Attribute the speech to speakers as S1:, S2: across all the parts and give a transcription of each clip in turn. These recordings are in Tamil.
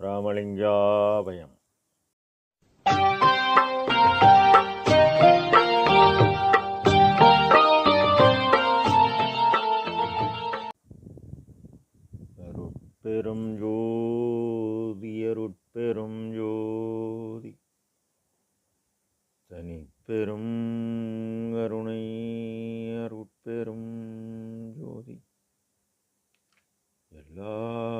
S1: ராமலிங்காபயம். பெரும் ஜோதி அருட்பெரும் ஜோதி. தனிப்பெரும் கருணை அருட்பெரும் ஜோதி. எல்லா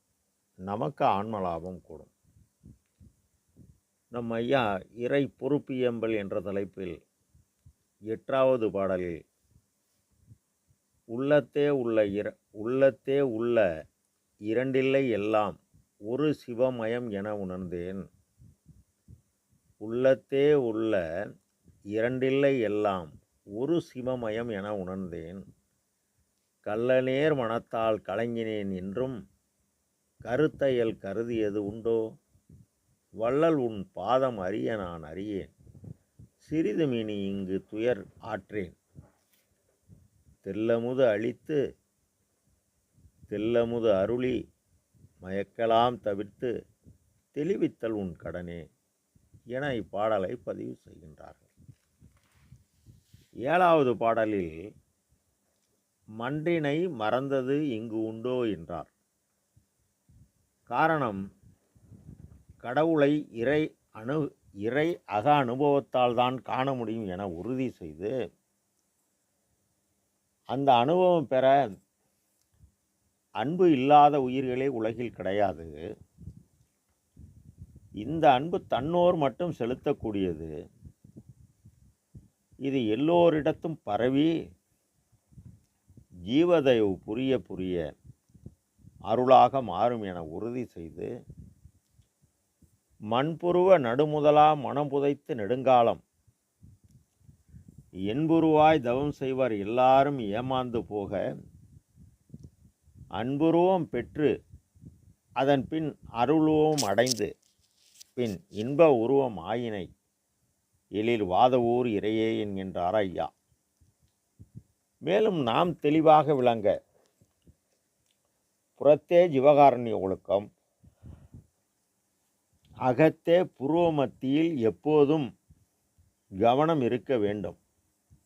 S1: நமக்கு ஆன்ம லாபம் கூடும். நம் ஐயா இறை பொறுப்பியம்பல் என்ற தலைப்பில் எட்டாவது பாடலில் உள்ளத்தே உள்ள இர உள்ளத்தே உள்ள இரண்டில்லை எல்லாம் ஒரு சிவமயம் என உணர்ந்தேன். உள்ளத்தே உள்ள இரண்டில்லை எல்லாம் ஒரு சிவமயம் என உணர்ந்தேன். கள்ளநேர் மனத்தால் கலங்கினேன் என்றும் கருத்தையல் கருதியது உண்டோ? வள்ளல் உன் பாதம் அறிய நான் அறியேன். சிறிது மினி இங்கு துயர் ஆற்றேன். தெல்லமுது அழித்து தெல்லமுது அருளி மயக்கலாம் தவிர்த்து தெளிவித்தல் உன் கடனே என இப்பாடலை பதிவு செய்கின்றார்கள். ஏழாவது பாடலில் மன்றினை மறந்தது இங்கு உண்டோ? என்றார். காரணம் கடவுளை இறை அணு இறை அக அனுபவத்தால் தான் காண முடியும் என உறுதி செய்து அந்த அனுபவம் பெற அன்பு இல்லாத உயிர்களே உலகில் கிடையாது. இந்த அன்பு தன்னோர் மட்டும் செலுத்தக்கூடியது. இது எல்லோரிடத்தும் பரவி ஜீவதயவு புரிய புரிய அருளாக மாறும் என உறுதி செய்து மண்புருவ நடுமுதலா மனம் புதைத்து நெடுங்காலம். என்புருவாய் தவம் செய்வர் எல்லாரும் ஏமாந்து போக அன்புருவம் பெற்று அதன் பின் அருளுவம் அடைந்து பின் இன்ப உருவம் ஆயினை எழில் வாதவூர் இறையே என்கின்றார் ஐயா. மேலும் நாம் தெளிவாக விளங்க புறத்தே ஜீவகாரண்ய ஒழுக்கம். அகத்தே புருவ மத்தியில் எப்போதும் கவனம் இருக்க வேண்டும்.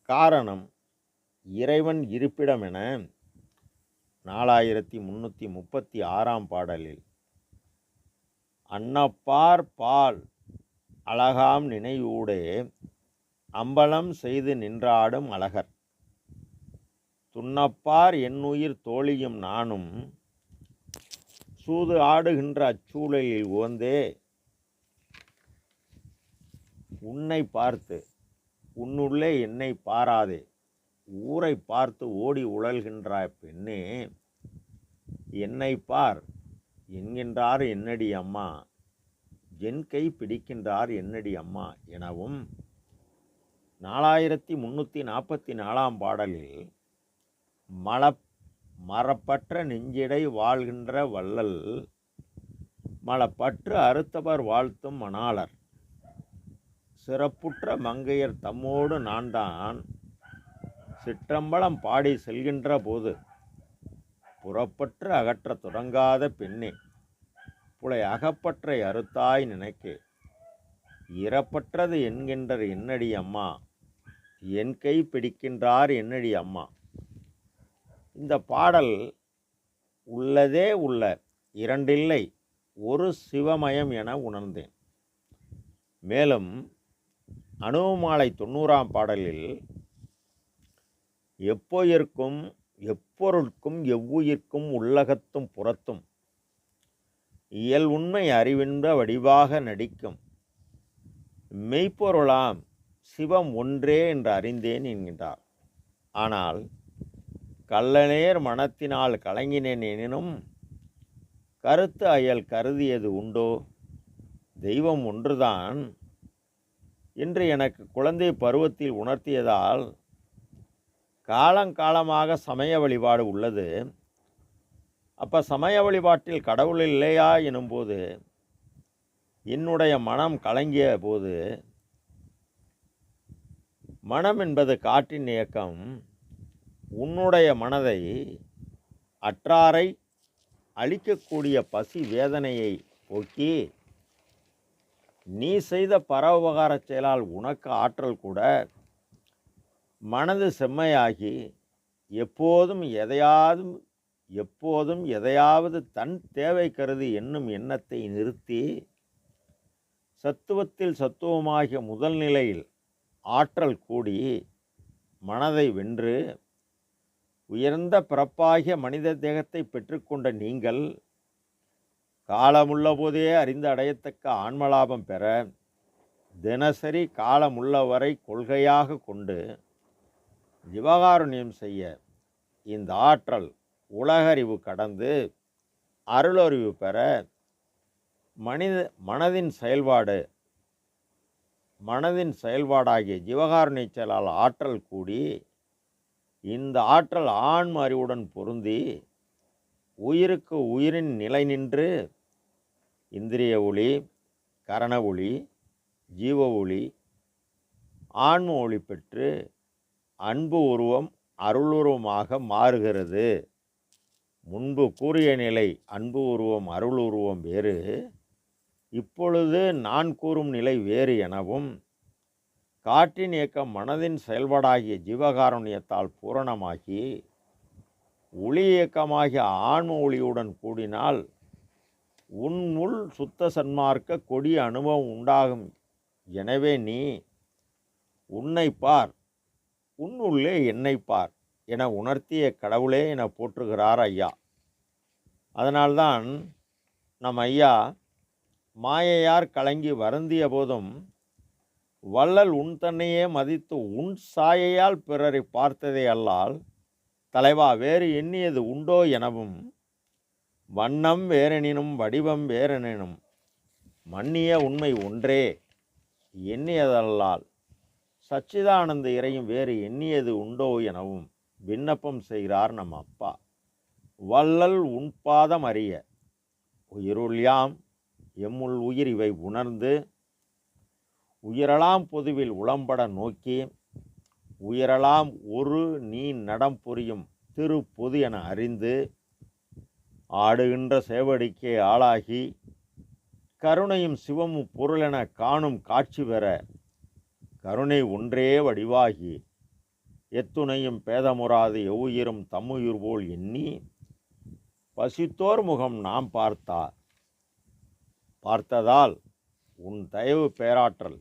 S1: காரணம் இறைவன் இருப்பிடம் என நாலாயிரத்தி முந்நூற்றி முப்பத்தி ஆறாம் பாடலில் அன்னப்பார் பால் அழகாம் நினைவூடே அம்பலம் செய்து நின்றாடும் அழகர். துன்னப்பார் என்னுயிர் தோழியும் நானும் சூது ஆடுகின்ற அச்சூழலில் உவந்தே உன்னை பார்த்து உன்னுள்ளே என்னை பாராதே. ஊரை பார்த்து ஓடி உழல்கின்ற பெண்ணே. என்னை பார் என்கின்றார் என்னடி அம்மா. என் கை பிடிக்கின்றார் என்னடி அம்மா எனவும். நாலாயிரத்தி முன்னூற்றி நாற்பத்தி நாலாம் பாடலில் மலப் மரப்பற்ற நெஞ்சிடை வாழ்கின்ற வள்ளல் மலப்பற்று அறுத்தவர் வாழ்த்தும் மணாளர். சிறப்புற்ற மங்கையர் தம்மோடு நான் தான் சிற்றம்பலம் பாடி செல்கின்ற போது புறப்பற்று அகற்றத் தொடங்காத பெண்ணே புலை அகப்பற்றை அறுத்தாய் நினைக்கு. இறப்பற்றது என்கின்ற என்னடி அம்மா? என் கை பிடிக்கின்றார் என்னடி அம்மா? இந்த பாடல் உள்ளதே உள்ள இரண்டில்லை ஒரு சிவமயம் என உணர்ந்தேன். மேலும் அணுமாலை தொண்ணூறாம் பாடலில் எப்போயிருக்கும் எப்பொருட்கும் எவ்வுயிர்க்கும் உள்ளகத்தும் புறத்தும் இயல் உண்மை அறிவின்ற வடிவாக நடிக்கும் மெய்ப்பொருளாம் சிவம் ஒன்றே என்று அறிந்தேன் என்கின்றார். ஆனால் கள்ளநேர் மனத்தினால் கலங்கினேன் எனினும் கருத்து அயல் கருதியது உண்டோ? தெய்வம் ஒன்றுதான். என்று எனக்கு குழந்தை பருவத்தில் உணர்த்தியதால் காலங்காலமாக சமய வழிபாடு உள்ளது. அப்போ சமய வழிபாட்டில் கடவுள் இல்லையா எனும்போது என்னுடைய மனம் கலங்கிய போது மனம் என்பது காற்றின் இயக்கம். உன்னுடைய மனதை அற்றாரை அழிக்கக்கூடிய பசி வேதனையை போக்கி நீ செய்த பரோபகார செயலால் உனக்கு ஆற்றல் கூட மனது செம்மையாகி எப்போதும் எதையாவது எப்போதும் எதையாவது தன் தேவை கருதி என்னும் எண்ணத்தை நிறுத்தி சத்துவத்தில் சத்துவமாகிய முதல் நிலையில் ஆற்றல் கூடி மனதை வென்று உயர்ந்த பிறப்பாகிய மனித தேகத்தை பெற்றுக்கொண்ட நீங்கள் காலமுள்ள போதே அறிந்து அடையத்தக்க ஆன்மலாபம் பெற தினசரி காலமுள்ள வரை கொள்கையாக கொண்டு ஜிவகாருண்யம் செய்ய இந்த ஆற்றல் உலகறிவு கடந்து அருளறிவு பெற மனித மனதின் செயல்பாடு மனதின் செயல்பாடாகிய ஜீவகாருண்ய செயலால் ஆற்றல் கூடி இந்த ஆற்றல் ஆன்ம அறிவுடன் பொருந்தி உயிருக்கு உயிரின் நிலை நின்று இந்திரிய ஒளி கரண ஒளி ஜீவ ஒளி ஆன்ம ஒளி பெற்று அன்பு உருவம் அருளுருவமாக மாறுகிறது. முன்பு கூறிய நிலை அன்பு உருவம் அருள் உருவம் வேறு இப்பொழுது நான் கூறும் நிலை வேறு எனவும் காற்றின் இயக்கம் மனதின் செயல்பாடாகிய ஜீவகாருண்யத்தால் பூரணமாகி ஒளி இயக்கமாகிய ஆன்ம ஒளியுடன் கூடினால் உன் சுத்த சன்மார்க்க கொடிய அனுபவம் உண்டாகும். எனவே நீ உன்னை பார் உன்னுள்ளே என்னை பார் என உணர்த்திய கடவுளே என போற்றுகிறார் ஐயா. அதனால்தான் நம் ஐயா மாயையார் கலங்கி வருந்திய போதும் வள்ளல் உன் தன்னையே மதித்து உன் சாயையால் பிறரை பார்த்ததே அல்லால் தலைவா வேறு எண்ணியது உண்டோ எனவும் வண்ணம் வேறெனினும் வடிவம் வேறெனினும் மன்னிய உண்மை ஒன்றே எண்ணியதல்லால் சச்சிதானந்த இறையும் வேறு எண்ணியது உண்டோ எனவும் விண்ணப்பம் செய்கிறார் நம் அப்பா. வள்ளல் உன் பாதம் அறிய உயிருள்யாம் எம்முள் உயிர் இவை உணர்ந்து உயிரலாம் பொதுவில் உளம்பட நோக்கி உயரலாம் ஒரு நீ நடம் புரியும் திரு பொது என அறிந்து ஆடுகின்ற சேவடிக்கே ஆளாகி கருணையும் சிவமும் பொருளென காணும் காட்சி பெற கருணை ஒன்றே வடிவாகி எத்துணையும் பேதமுறாது எவ்வுயிரும் தம்முயிர் போல் எண்ணி பசித்தோர் முகம் நாம் பார்த்தார் பார்த்ததால் உன் தயவு பேராற்றல்.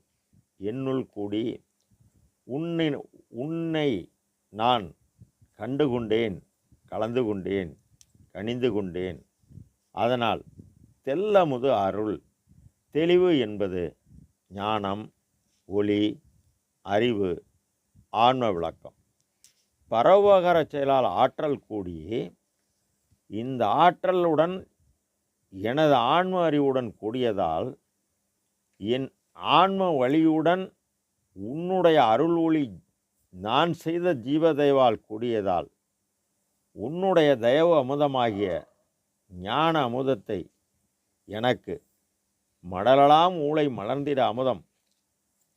S1: என்னுள் கூடி உன்னை உன்னை நான் கண்டு கொண்டேன் கலந்து கொண்டேன் கனிந்து கொண்டேன் அதனால் தெல்லமுது அருள். தெளிவு என்பது ஞானம் ஒளி அறிவு ஆன்ம விளக்கம். பரோபகார செயலால் ஆற்றல் கூடி இந்த ஆற்றலுடன் எனது ஆன்ம அறிவுடன் கூடியதால் என் ஆன்ம வழியுடன் உன்னுடைய அருள் ஒளி நான் செய்த ஜீவதேவால் கூடியதால் உன்னுடைய தயவு அமுதமாகிய ஞான அமுதத்தை எனக்கு மடலலாம் ஊளை மலர்ந்திட அமுதம்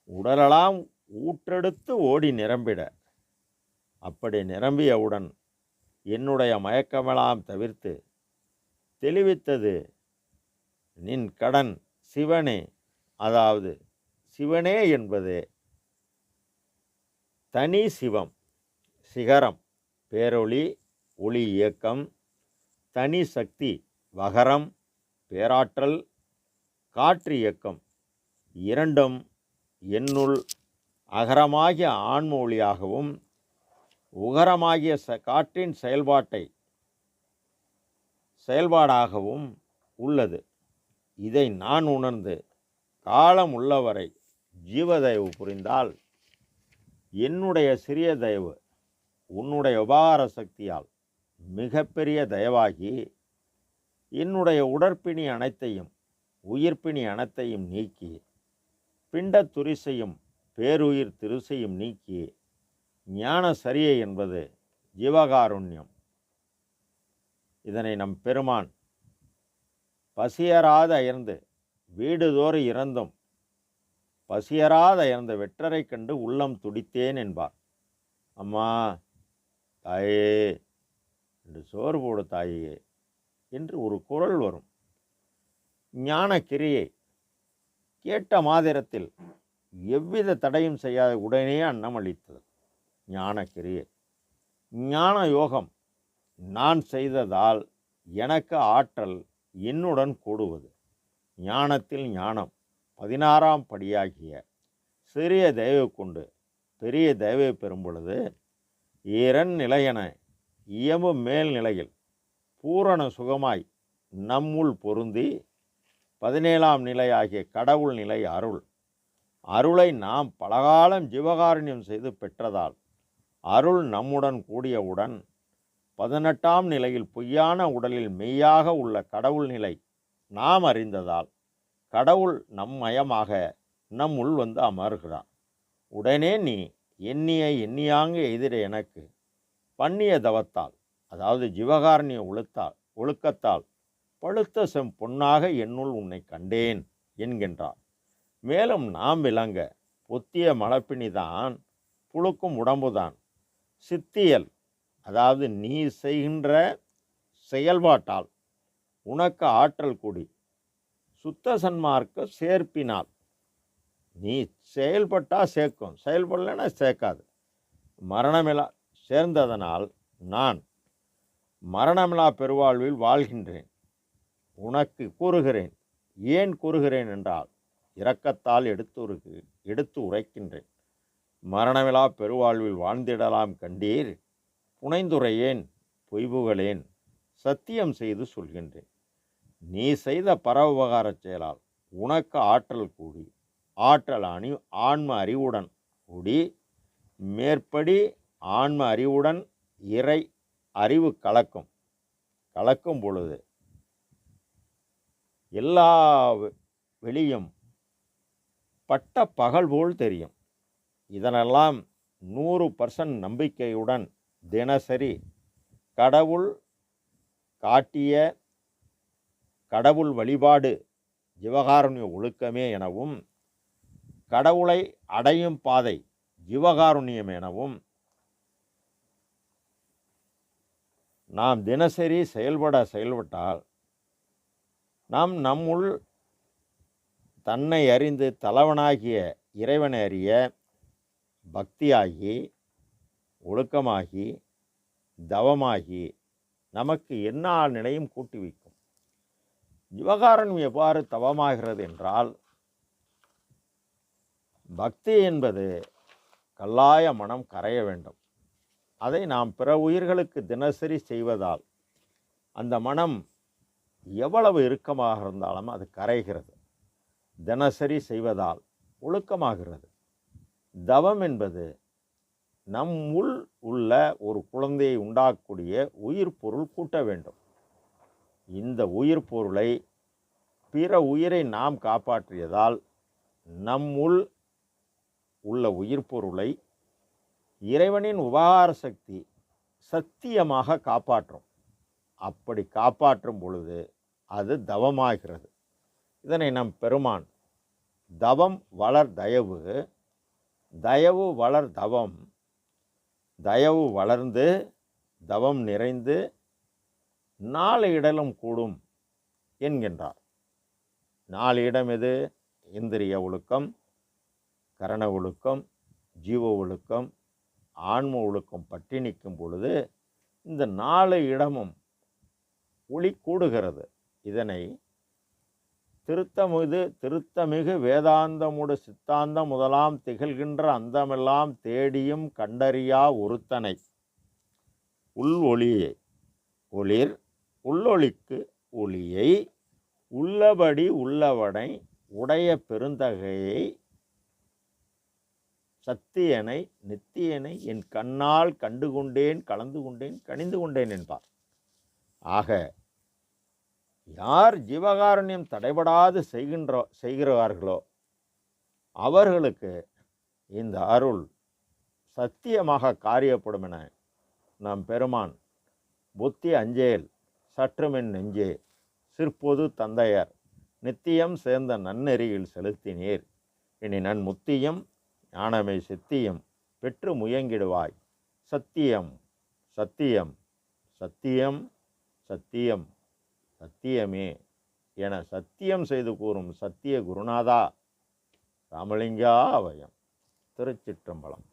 S1: உடலலாம் ஊற்றெடுத்து ஓடி நிரம்பிட. அப்படி நிரம்பியவுடன் என்னுடைய மயக்கமெல்லாம் தவிர்த்து தெளிவித்தது நின் கடன் சிவனே அதாவது சிவனே என்பது தனி சிவம் சிகரம் பேரொளி ஒளி இயக்கம் தனி சக்தி வகரம் பேராற்றல் காற்று இயக்கம் இரண்டும் என்னுள் அகரமாகிய ஆன்ம ஒளியாகவும் உகரமாகிய ச காற்றின் செயல்பாட்டை செயல்பாடாகவும் உள்ளது. இதை நான் உணர்ந்து காலம் உள்ளவரை ஜீவதயவு புரிந்தால் என்னுடைய சிறிய தயவு உன்னுடைய உபகார சக்தியால் மிகப்பெரிய தயவாகி என்னுடைய உடற்பிணி அனைத்தையும் உயிர்ப்பிணி அனைத்தையும் நீக்கி பிண்ட துரிசையும் பேருயிர் திருசையும் நீக்கி ஞான சரியை என்பது ஜீவகாருண்யம். இதனை நம் பெருமான் பசியராத அயர்ந்து வீடுதோறு இறந்தும் பசியராத இறந்த வெற்றரை கண்டு உள்ளம் துடித்தேன் என்பார். அம்மா தாயே என்று சோறு போடு தாயே என்று ஒரு குரல் வரும். ஞான கிரியை கேட்ட மாதிரத்தில் எவ்வித தடையும் செய்யாத உடனே அன்னம் அளித்தது. ஞான கிரியை ஞான யோகம் நான் செய்ததால் எனக்கு ஆற்றல் என்னுடன் கூடுவது. ஞானத்தில் ஞானம். பதினாறாம் படியாகிய சிறிய தயவை கொண்டு பெரிய தயவை பெறும் பொழுது ஈரன் நிலையென இயம்பு மேல் நிலையில் பூரண சுகமாய் நம்முள் பொருந்தி பதினேழாம் நிலையாகிய கடவுள் நிலை அருள். அருளை நாம் பலகாலம் ஜீவகாரண்யம் செய்து பெற்றதால் அருள் நம்முடன் கூடியவுடன் பதினெட்டாம் நிலையில் பொய்யான உடலில் மெய்யாக உள்ள கடவுள் நிலை நாம் அறிந்ததால் கடவுள் நம்மயமாக நம்முள் வந்து அமர்கிறான். உடனே நீ எண்ணிய எண்ணியாங்க எதிர எனக்கு பண்ணிய தவத்தால் அதாவது ஜீவகாரணிய ஒழுத்தால் ஒழுக்கத்தால் பழுத்த செம் பொன்னாக என்னுள் உன்னை கண்டேன் என்கின்றார் மேலும் நாம் விளங்க பொத்திய மலப்பினிதான் புழுக்கும் உடம்புதான். சித்தியல் அதாவது நீ செய்கின்ற செயல்பாட்டால் உனக்கு ஆற்றல் கூடி. சுத்த சன்மார்க்க சேர்ப்பினால். நீ செயல்பட்டா சேர்க்கும். செயல்படலைன்னா சேர்க்காது. மரணமிலா சேர்ந்ததனால் நான் மரணமிலா பெருவாழ்வில் வாழ்கின்றேன். உனக்கு கூறுகிறேன். ஏன் கூறுகிறேன் என்றால் இரக்கத்தால் எடுத்து எடுத்து உரைக்கின்றேன். மரணமிலா பெருவாழ்வில் வாழ்ந்திடலாம் கண்டீர். புனைந்துரையேன் பொய்புகளேன் சத்தியம் செய்து சொல்கின்றேன். நீ செய்த பரவுபகார செயலால் உனக்கு ஆற்றல் கூடி ஆற்றல் அணி ஆன்ம அறிவுடன் கூடி மேற்படி ஆன்ம அறிவுடன் இறை அறிவு கலக்கும். கலக்கும் பொழுது எல்லா வெளியும் பட்ட பகல் போல் தெரியும். இதனெல்லாம் நூறு பர்சன்ட் நம்பிக்கையுடன் தினசரி கடவுள் காட்டிய கடவுள் வழிபாடு ஜீவகாருண்ய ஒழுக்கமே எனவும் கடவுளை அடையும் பாதை ஜீவகாருண்யம் எனவும் நாம் தினசரி செயல்பட செயல்பட்டால் நாம் நம்முள் தன்னை அறிந்து தலைவனாகிய இறைவனை அறிய பக்தியாகி ஒழுக்கமாகி தவமாகி நமக்கு எல்லா நிலையும் கூட்டி வைக்கும்? விவகாரம் எவ்வாறு தவமாகிறது என்றால் பக்தி என்பது கல்லாய மனம் கரைய வேண்டும். அதை நாம் பிற உயிர்களுக்கு தினசரி செய்வதால் அந்த மனம் எவ்வளவு இறுக்கமாக இருந்தாலும் அது கரைகிறது. தினசரி செய்வதால் ஒழுக்கமாகிறது. தவம் என்பது நம் உள் உள்ள ஒரு குழந்தையை உண்டாக்கக்கூடிய உயிர் பொருள் கூட்ட வேண்டும். இந்த உயிர் பொருளை பிற உயிரை நாம் காப்பாற்றியதால் நம்முள் உள்ள உயிர் பொருளை இறைவனின் உபகார சக்தி சத்தியமாக காப்பாற்றும். அப்படி காப்பாற்றும் பொழுது அது தவமாகிறது. இதனை நம் பெருமான் தவம் வளர் தயவு தயவு வளர் தவம் தயவு வளர்ந்து தவம் நிறைந்து நாலு இடலும் கூடும் என்கின்றார். நாலு இடம் எது? இந்திரிய ஒழுக்கம் கரண ஒழுக்கம் ஜீவ ஒழுக்கம் ஆன்ம ஒழுக்கம் பற்றி நிற்கும் பொழுது இந்த நாலு இடமும் ஒளி கூடுகிறது. இதனை திருத்தமிகு திருத்தமிகு வேதாந்தமுடு சித்தாந்தம் முதலாம் திகழ்கின்ற அந்தமெல்லாம் தேடியும் கண்டறியா ஒருத்தனை. உள் ஒளியை ஒளிர் உள்ளொளிக்கு ஒளியை உள்ளபடி உள்ளவனை உடைய பெருந்தகையை சத்தியனை நித்தியனை என் கண்ணால் கண்டு கொண்டேன் கலந்து கொண்டேன் கனிந்து கொண்டேன் என்பார். ஆக யார் ஜீவகாருண்யம் தடைபடாது செய்கின்ற செய்கிறார்களோ அவர்களுக்கு இந்த அருள் சத்தியமாக காரியப்படும் என நம் பெருமான் புத்தி அஞ்சேல் சற்றுமென் நெஞ்சே. சிற்பொது தந்தையர் நித்தியம் சேர்ந்த நன்னெறியில் செலுத்தினீர். இனி நன் முத்தியம் ஞானமே சித்தியம் பெற்று முயங்கிடுவாய். சத்தியம் சத்தியம் சத்தியம் சத்தியம் சத்தியமே என சத்தியம் செய்து கூறும் சத்திய குருநாதா. ராமலிங்கா அவயம் திருச்சிற்றம்பலம்.